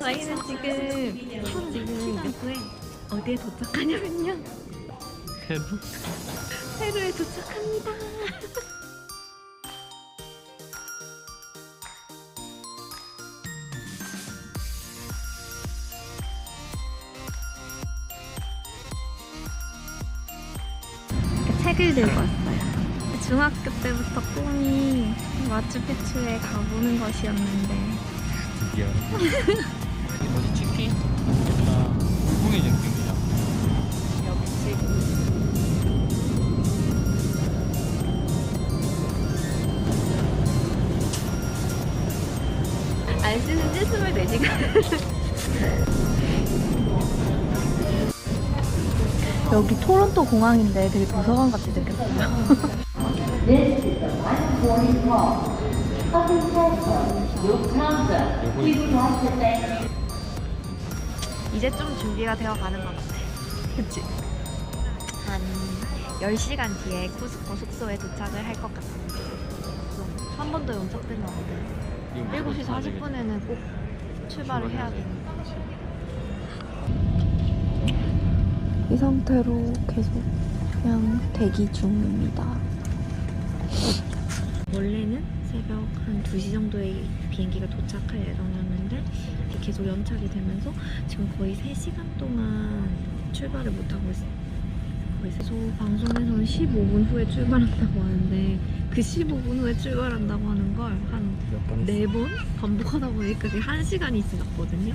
저희는 지금 지금 어디에 도착하냐면요. 페루? 페루에 도착합니다. 책을 들고 왔어요. 중학교 때부터 꿈이 마추픽추에 가보는 것이었는데 드디어 안 쓰는 지 24시간 여기 토론토 공항인데 되게 도서관 같이 생겼어요 This is the 140 call. Public telephone, Lufthansa. We would like to thank 이제 좀 준비가 되어 가는 것 같아 그치? 한 10시간 뒤에 쿠스코 숙소에 도착을 할 것 같습니다 한 번더 연착되면 안 돼. 7시 40분에는 꼭 출발을 해야 돼. 이 상태로 계속 그냥 대기 중입니다. 원래는 새벽 한 2시 정도에 비행기가 도착할 예정이었는데 계속 연착이 되면서 지금 거의 3시간 동안 출발을 못하고 있어요. 그래서 방송에서는 15분 후에 출발한다고 하는데 그 15분 후에 출발한다고 하는 걸 한 네 번 반복하다 보니까 그게 한 시간이 지났거든요.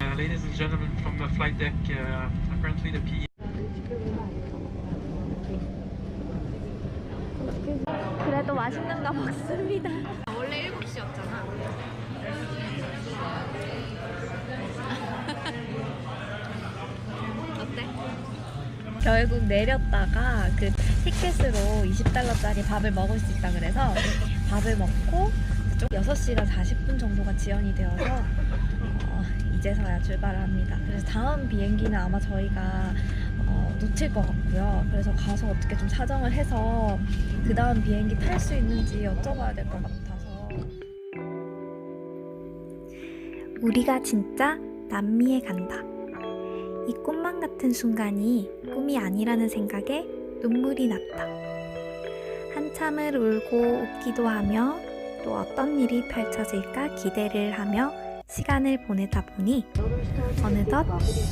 Uh, ladies and gentlemen from the flight deck, uh, apparently the PE 그래도 맛있는 거 먹습니다. 원래 7시였잖아. 결국 내렸다가 그 티켓으로 20달러짜리 밥을 먹을 수 있다 그래서 밥을 먹고 좀 6시간 40분 정도가 지연이 되어서 어, 이제서야 출발을 합니다. 그래서 다음 비행기는 아마 저희가 어, 놓칠 것 같고요. 그래서 가서 어떻게 좀 사정을 해서 그 다음 비행기 탈 수 있는지 여쭤봐야 될 것 같아서. 우리가 진짜 남미에 간다. 이꿈 만 같은 순간이 꿈이 아니라는 생각에 눈물이 났다. 한참을 울고 웃기도 하며 또 어떤 일이 펼쳐질까 기대를 하며 시간을 보내다 보니 어느덧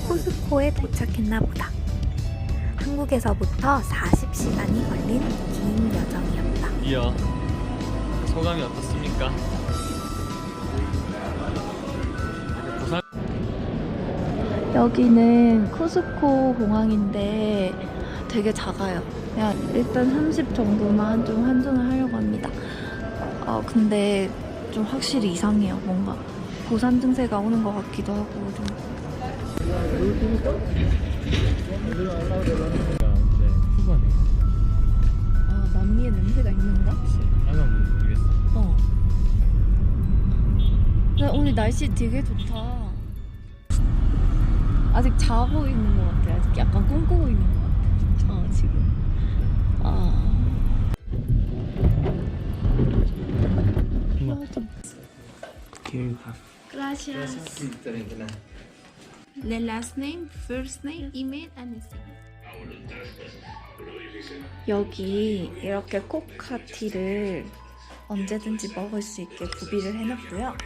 코스코에 도착했나 보다. 한국에서부터 40시간이 걸린 긴 여정이었다. 이야 소감이 어떻습니까? 여기는 쿠스코 공항인데 되게 작아요. 그냥 일단 30 정도만 좀 환전을 하려고 합니다. 아 근데 좀 확실히 이상해요. 뭔가 고산 증세가 오는 것 같기도 하고 좀. 네아 남미에 냄새가 있는가? 모르겠어 어. 근데 오늘 날씨 되게 좋다. 아직 자고 있는 것 같아. 아직 약간 꿈꾸고 있는 것 같아. 어, 지금. 아. Here you have Gracias. The last name, first name, email, anything. 여기 이렇게 코카티를 언제든지 먹을 수 있게 구비를 해놨고요.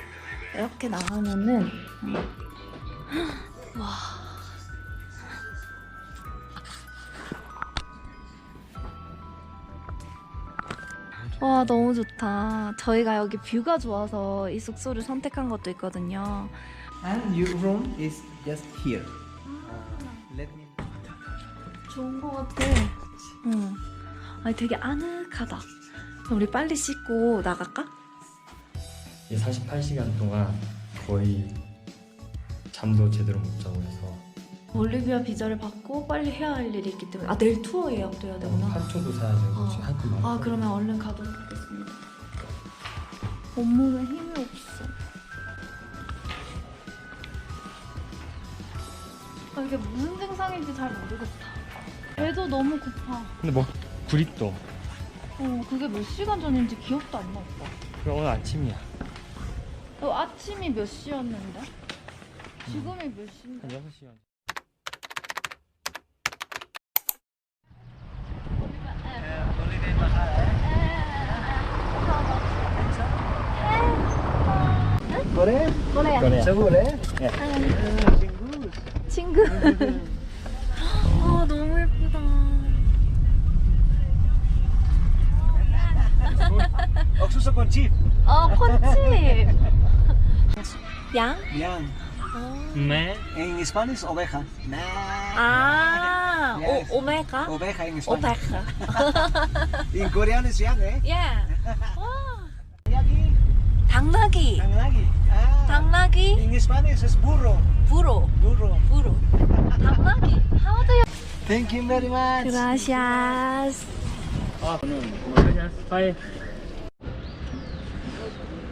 이렇게 나가면은 음, 와. 와 너무 좋다. 저희가 여기 뷰가 좋아서 이 숙소를 선택한 것도 있거든요. And your room is just here. Let me. 좋은 것 같아. 응. 아니 되게 아늑하다. 그럼 우리 빨리 씻고 나갈까? 이 48시간 동안 거의 잠도 제대로 못 자고 해서 올리비아 비자를 받고 빨리 해야 할 일이 있기 때문에 아 내일 투어 예약도 해야 되구나. 한초도 사야 되고 어. 많아 아 그러면 얼른 가도록 하겠습니다. 온몸에 힘이 없어. 아, 이게 무슨 증상인지 잘 모르겠다. 배도 너무 고파. 근데 뭐 브리또 어 그게 몇 시간 전인지 기억도 안 나. 오빠. 그럼 오늘 아침이야 어, 아침이 몇 시였는데? 죽음의 몇 시인데? 한 6시간. Korea? 뭐래요? 그래. Seguro, eh? 친구. 아 너무 예쁘다. Oxuso con chip. 어 콘칩. 양? Yan. 네. En Spanish, oveja. Nah. 아 Yes. 오, 오메가? Oveja en Spanish. 오메가. En coreano es yang, eh? 예. 당나귀. Tanglagi. Ah. 당나귀. En Spanish es burro. 부로. Burro. 부로. 당나귀. How do you? Thank you very much. Gracias. 아, 빠이.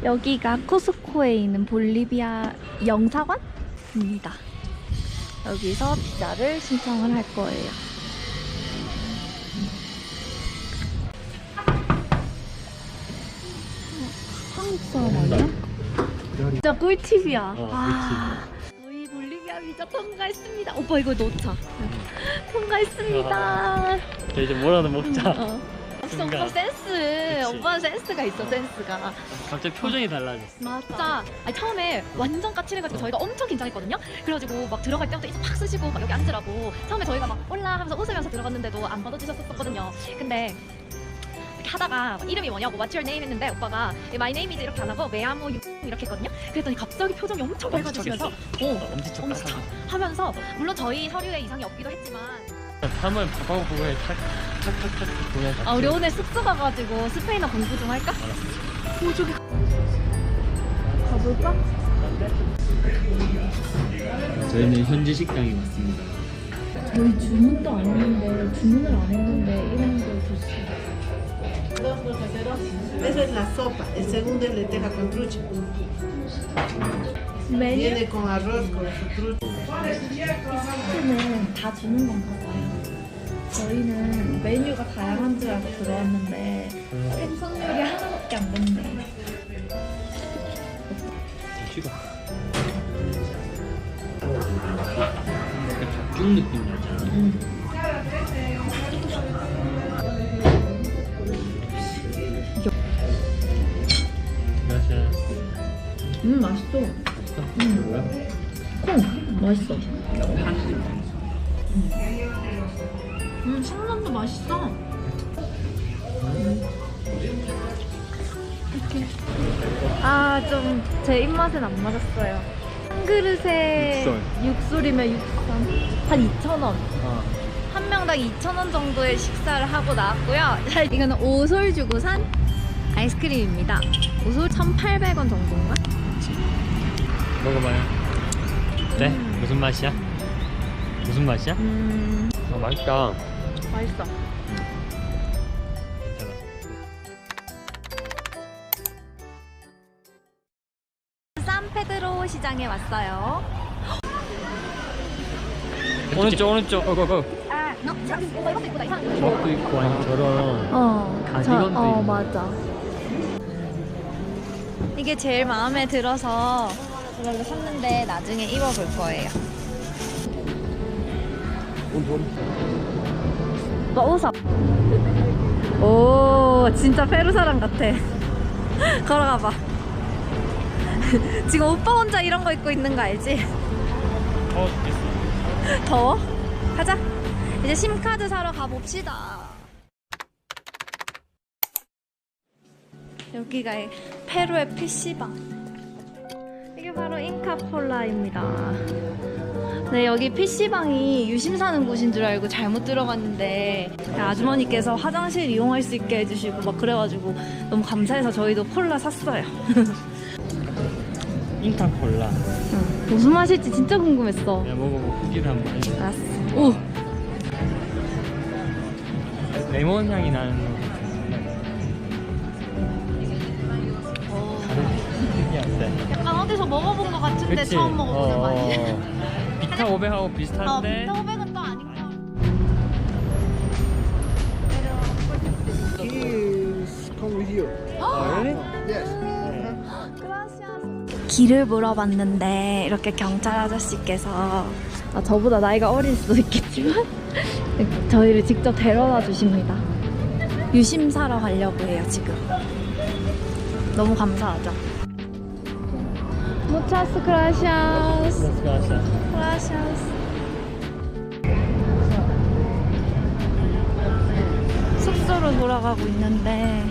여기가 코스코에 있는 볼리비아 영사관입니다. 여기서 비자를 신청을 할 거예요. 사람 아니야? 진짜 꿀팁이야. 어, 아, 저희 볼리비아 비자 통과했습니다. 오빠 이거 놓자. 통과했습니다. 자, 이제 뭐라도 먹자. 어. 역시 오빠 순간. 센스. 오빠는 센스가 있어, 센스가. 갑자기 표정이 달라졌어. 맞아. 아니, 처음에 완전 까칠해가지고 저희가 엄청 긴장했거든요. 그래가지고 막 들어갈 때부터 이제 팍 쓰시고 막 여기 앉으라고. 처음에 저희가 막 올라 하면서 웃으면서 들어갔는데도 안 받아주셨었거든요. 근데 하다가 막 이름이 뭐냐고 What's your name 했는데 오빠가 My name is 이렇게 안 하고 amo you 이렇게 했거든요. 그랬더니 갑자기 표정이 엄청 밝아지시면서 어, 엄지척 엄지척. 하면서 물론 저희 서류에 이상이 없기도 했지만 3월 바빠고 보고에 탁탁탁탁 보면 아 우리 오늘 숙소 가가지고 스페인어 공부 좀 할까? 오 저기 가볼까? 저희는 현지 식당에 왔습니다. 저희 주문도 안 했는데 주문을 안 했는데 이런 걸 줬어요. Esa es la sopa, el segundo es lenteja con trucha. 메뉴 Viene con arroz, con su trucha. 는다 주는 건가 봐요. 저희는 메뉴가 다양한 줄 알고 들어왔는데 생선 요리 하나밖에 안 된대. 쉬가. 약간 닭죽 느낌 나잖아. 음 맛있어. 뭐야? 콩 맛있어. 파는 음 생선도 맛있어. 이렇게. 아, 좀 제 입맛엔 안 맞았어요. 한 그릇에 육술이면 육선. 한 2,000원. 어. 한 명당 2,000원 정도의 식사를 하고 나왔고요. 이거는 오솔 주고 산 아이스크림입니다. 오솔 1,800원 정도인가? 먹어봐요. 네? 무슨 맛이야? 무슨 맛이야? 음, 아, 맛있다. 맛있어. 괜찮아. 산페드로 시장에 왔어요. 오른쪽, 오른쪽. 어, 고, 고. 아, 너, 참, 오빠 이것도 이쁘다. 이상한 거. 저것도 있고, 아니, 저런. 어, 가디건도 어, 있네. 맞아. 이게 제일 마음에 들어서 이걸로 샀는데 나중에 입어볼 거예요. 오빠 웃어. 오, 진짜 페루 사람 같아. 걸어가 봐. 지금 오빠 혼자 이런 거 입고 있는 거 알지? 더워? 가자. 이제 심카드 사러 가봅시다. 여기가 페루의 PC방. 이게 바로 잉카폴라입니다. 네, 여기 PC방이 유심 사는 곳인 줄 알고 잘못 들어갔는데 아주머니께서 화장실 이용할 수 있게 해주시고 막 그래가지고 너무 감사해서 저희도 콜라 샀어요. 인카 콜라. 응. 무슨 맛일지 진짜 궁금했어. 내가 먹어보고 후기를 한번. 알았어. 오! 레몬 향이 나는 그치? 처음 먹어보는 어, 맛이야. 비타 500하고 어, 비슷한데. 비타오백은 또 아닌가? He's come with you. 아, really? Yes. 길을 물어봤는데 이렇게 경찰 아저씨께서 아, 저보다 나이가 어릴 수도 있겠지만 저희를 직접 데려다 주십니다. 유심사러 가려고 해요 지금. 너무 감사하죠. Muchas gracias. Gracias. 숙소로 돌아가고 있는데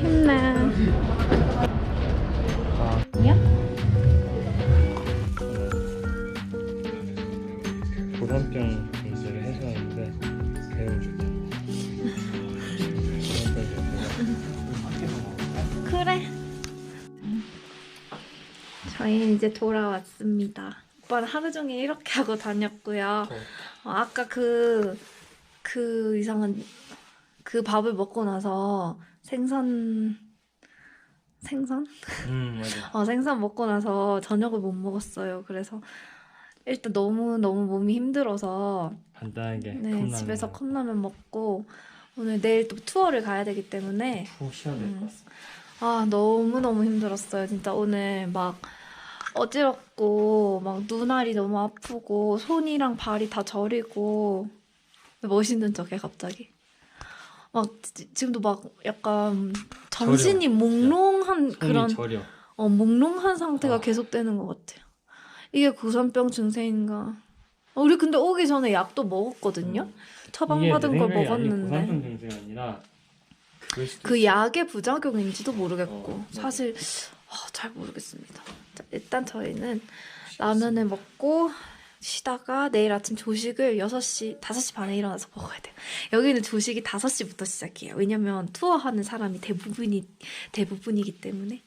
힘내. 야? 고산병 저희는 이제 돌아왔습니다. 오빠는 하루 종일 이렇게 하고 다녔고요. 어, 아까 그, 그 이상한, 그 밥을 먹고 나서 생선, 생선? 음 맞아. 어, 생선 먹고 나서 저녁을 못 먹었어요. 그래서 일단 너무 너무 몸이 힘들어서 간단하게 네, 컵라면 집에서 컵라면 먹고 오늘 내일 또 투어를 가야 되기 때문에 푹 쉬어야 될것 음. 같습니다. 아 너무 너무 힘들었어요. 진짜 오늘 막 어지럽고 막 눈알이 너무 아프고 손이랑 발이 다 저리고 멋있는 척해 갑자기. 막 지- 지금도 막 약간 정신이 저려, 몽롱한 손이 그런 저려. 어, 몽롱한 상태가 아. 계속되는 것 같아요. 이게 고산병 증세인가? 어, 우리 근데 오기 전에 약도 먹었거든요. 처방받은 걸 먹었는데 그. 약의 부작용인지도 모르겠고 어, 맞아. 사실 어, 잘 모르겠습니다. 자, 일단 저희는 라면을 먹고 쉬다가 내일 아침 조식을 6시, 5시 반에 일어나서 먹어야 돼요. 여기는 조식이 5시부터 시작해요. 왜냐면 투어하는 사람이 대부분이, 대부분이기 때문에.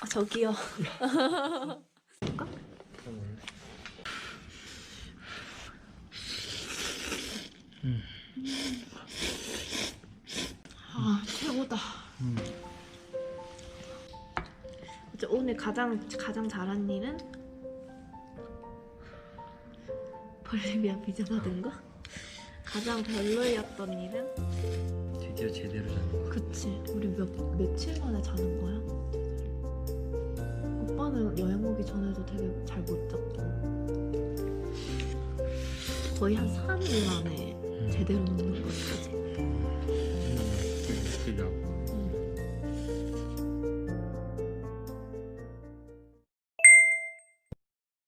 아, 저기요. 아, 오늘 가장 가장 잘한 일은 볼리비아 비자 받은 거? 가장 별로였던 일은? 드디어 제대로 자는 거. 그치. 우리 몇 며칠 만에 자는 거야? 오빠는 여행 오기 전에도 되게 잘 못 잤고 거의 한 3일 만에 제대로 눕는 거지.